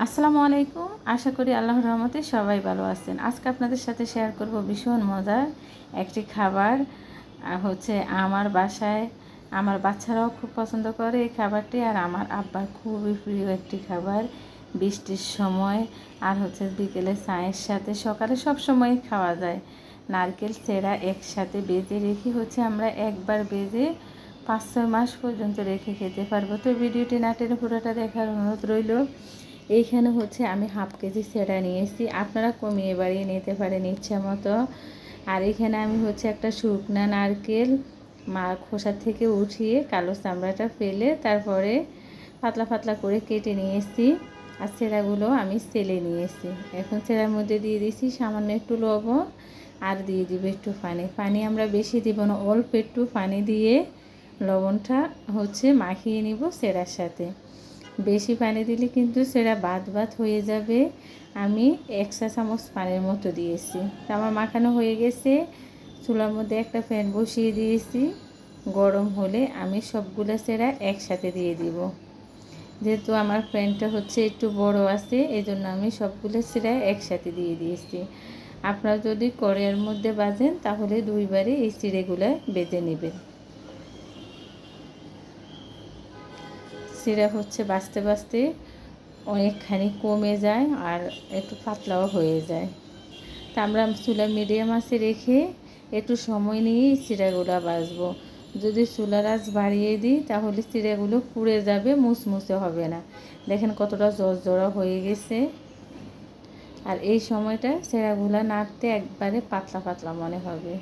আসসালামু আলাইকুম। আশা করি আল্লাহর রহমতে সবাই ভালো আছেন। আজকে আপনাদের সাথে শেয়ার করব ভীষণ মজার একটি খাবার হচ্ছে আমার বাসায়। আমার বাচ্চারাও খুব পছন্দ করে এই খাবারটি আর আমার আব্বার খুবই প্রিয় একটি খাবার, বৃষ্টির সময় আর হচ্ছে বিকেলে চায়ের সাথে, সকালে সব সময় খাওয়া যায়। নারকেল সেরা একসাথে বেজে রেখে হচ্ছে আমরা একবার বেজে পাঁচ ছয় মাস পর্যন্ত রেখে খেতে পারব। তো ভিডিওটি নাটের পুরোটা দেখার অনুরোধ রইল। এইখানে হচ্ছে আমি হাফ কেজি সেরা নিয়েছি। আপনারা কমিয়ে বাড়িয়ে নিতে পারেন ইচ্ছা মতো। আর এখানে আমি হচ্ছে একটা শুকনা নারকেল, মা খোসা থেকে উঠিয়ে কালো চামড়াটা ফেলে তারপরে পাতলা পাতলা করে কেটে নিয়েছি। আর সেরাগুলো আমি সেলে নিয়েছি। এখন সেরার মধ্যে দিয়ে দিয়েছি সামান্য একটু লবণ আর দিয়ে দিব একটু পানি। পানি আমরা বেশি দিব না, অল্প একটু পানি দিয়ে লবণটা হচ্ছে মাখিয়ে নিব সেরার সাথে। বেশি পানি দিলে কিন্তু সেটা বাদ বাদ হয়ে যাবে। আমি একশা চামচ পানির মতো দিয়েছি। তা আমার মাখানো হয়ে গেছে। চুলার মধ্যে একটা ফ্যান বসিয়ে দিয়েছি। গরম হলে আমি সবগুলো সেরা একসাথে দিয়ে দিব। যেহেতু আমার ফ্যানটা হচ্ছে একটু বড় আছে এই জন্য আমি সবগুলো সেরা একসাথে দিয়ে দিয়েছি। আপনারা যদি কড়াইয়ের মধ্যে বাজেন তাহলে দুইবারে এই চিড়েগুলো বেজে নেবেন সিরাপ হচ্ছে বাঁচতে বাঁচতে অনেকখানি কমে যায় আর একটু পাতলাও হয়ে যায়। তা আমরা চুলা মিডিয়াম আছে রেখে একটু সময় নিয়েই চিড়াগুলো বাজবো যদি চুলার আঁচ বাড়িয়ে দিই তাহলে চিড়াগুলো পুড়ে যাবে, মুসমুসে হবে না। দেখেন কতটা জড়া হয়ে গেছে। আর এই সময়টা চিড়াগুলো নাড়তে একবারে পাতলা পাতলা মনে হবে।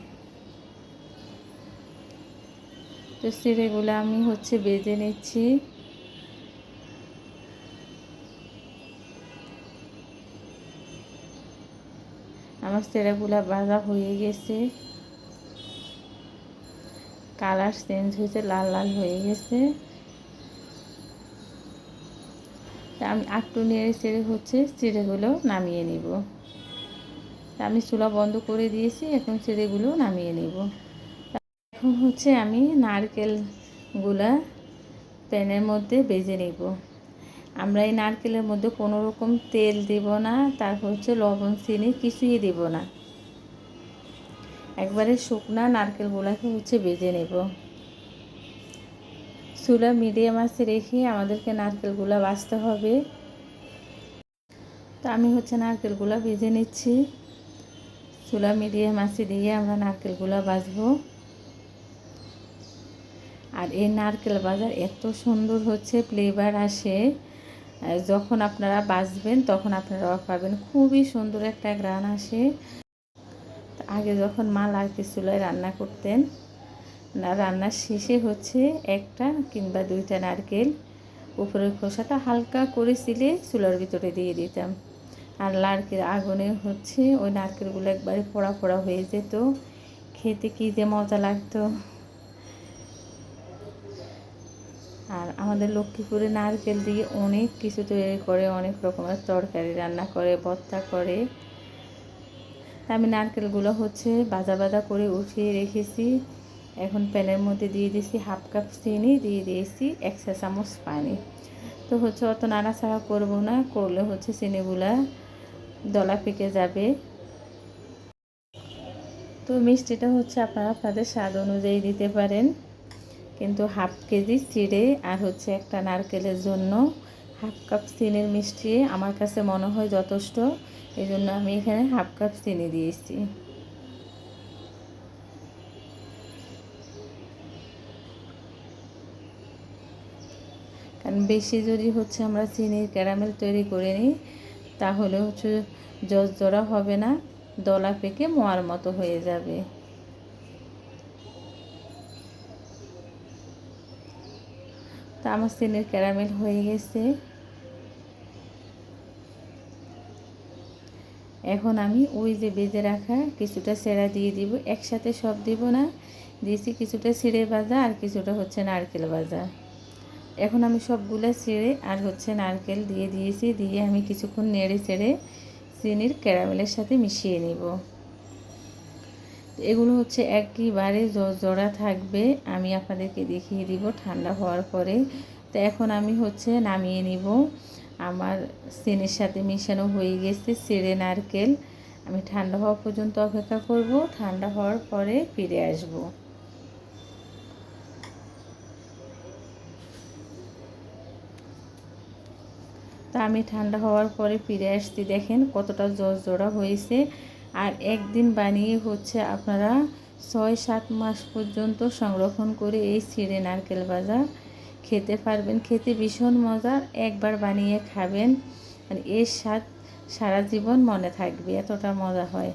তো চিড়েগুলো আমি হচ্ছে বেজে নিচ্ছি। আমার সেরাগুলা ভাজা হয়ে গেছে। কালার চেঞ্জ হয়েছে, লাল লাল হয়ে গেছে। আমি আটটু নেড়ে চেড়ে হচ্ছে চিড়েগুলো নামিয়ে নিব। আমি চুলা বন্ধ করে দিয়েছি, এখন চিড়েগুলো নামিয়ে নিব। এখন হচ্ছে আমি নারকেলগুলা প্যানের মধ্যে বেজে নিব। আমরা এই নারকেলের মধ্যে কোনো রকম তেল দেব না, তারপর হচ্ছে লবণ, চিনি কিছুই দেব না। একবারে শুকনা নারকেলগুলোকে হচ্ছে বেজে নেব। চুলা মিডিয়াম আছে রেখে আমাদেরকে নারকেলগুলো বাছতে হবে। তো আমি হচ্ছে নারকেলগুলো ভেজে নিচ্ছি। চুলা মিডিয়াম আছে দিয়ে আমরা নারকেলগুলো বাজবো আর এই নারকেল বাজার এত সুন্দর হচ্ছে ফ্লেভার আসে। যখন আপনারা বাঁচবেন, তখন আপনারা পাবেন। খুবই সুন্দর একটা গ্রান আসে। আগে যখন মা লাড়কি চুলায় রান্না করতেন, না রান্নার শেষে হচ্ছে একটা কিংবা দুইটা নারকেল, উপরের খোসাটা হালকা করে সিলে চুলার ভিতরে দিয়ে দিতাম। আর লাড়কির আগুনে হচ্ছে ওই নারকেলগুলো একবারে পোড়া পোড়া হয়ে যেত। খেতে কী যে মজা লাগতো। আর আমাদের লক্ষ্মীপুরে নারকেল দিয়ে অনেক কিছু তৈরি করে, অনেক রকমের তরকারি রান্না করে, ভর্তা করে। আমি নারকেলগুলো হচ্ছে বাজা বাজা করে উঠিয়ে রেখেছি। এখন প্যানের মধ্যে দিয়ে দিয়েছি হাফ কাপ চিনি, দিয়ে দিয়েছি একশো চামচ পানি। তো হচ্ছে অত নাড়াচাড়া করব না, করলে হচ্ছে চিনিগুলা দলা পেকে যাবে। তো মিষ্টিটা হচ্ছে আপনারা আপনাদের স্বাদ অনুযায়ী দিতে পারেন। কিন্তু হাফ কেজি চিড়ে আর হচ্ছে একটা নারকেলের জন্য হাফ কাপ চিনির মিষ্টি আমার কাছে মনে হয় যথেষ্ট। এই জন্য আমি এখানে হাফ কাপ চিনি দিয়েছি। কারণ বেশি যদি হচ্ছে আমরা চিনির ক্যারামেল তৈরি করে নিই, তাহলে হচ্ছে জজ জড়া হবে না, দলা পেকে মোয়ার মতো হয়ে যাবে। তো আমার চিনির ক্যারামেল হয়ে গেছে। এখন আমি ওই যে বেজে রাখা কিছুটা সেরা দিয়ে দিব। একসাথে সব দিব না। দিয়েছি কিছুটা ছিঁড়ে ভাজা আর কিছুটা হচ্ছে নারকেল ভাজা। এখন আমি সবগুলো ছিঁড়ে আর হচ্ছে নারকেল দিয়ে দিয়েছি। দিয়ে আমি কিছুক্ষণ নেড়ে চেড়ে চিনির ক্যারামেলের সাথে মিশিয়ে নিব। এগুলো হচ্ছে একইবারে জোড়া থাকবে। আমি আপনাদেরকে দেখিয়ে দিব ঠান্ডা হওয়ার পরে। তো এখন আমি হচ্ছে নামিয়ে নিব। আমার চিনির সাথে মিশানো হয়ে গেছে চিড়ে নারকেল। আমি ঠান্ডা হওয়া পর্যন্ত অপেক্ষা করব। ঠান্ডা হওয়ার পরে ফিরে আসব। তা আমি ঠান্ডা হওয়ার পরে ফিরে আসছি। দেখেন কতটা জোর জোড়া হয়েছে। আর একদিন বানিয়ে হচ্ছে আপনারা ছয় সাত মাস পর্যন্ত সংরক্ষণ করে এই ছিঁড়ে নারকেল বাজার খেতে পারবেন। খেতে ভীষণ মজার। একবার বানিয়ে খাবেন আর এর স্বাদ সারা জীবন মনে থাকবে। এতটা মজা হয়।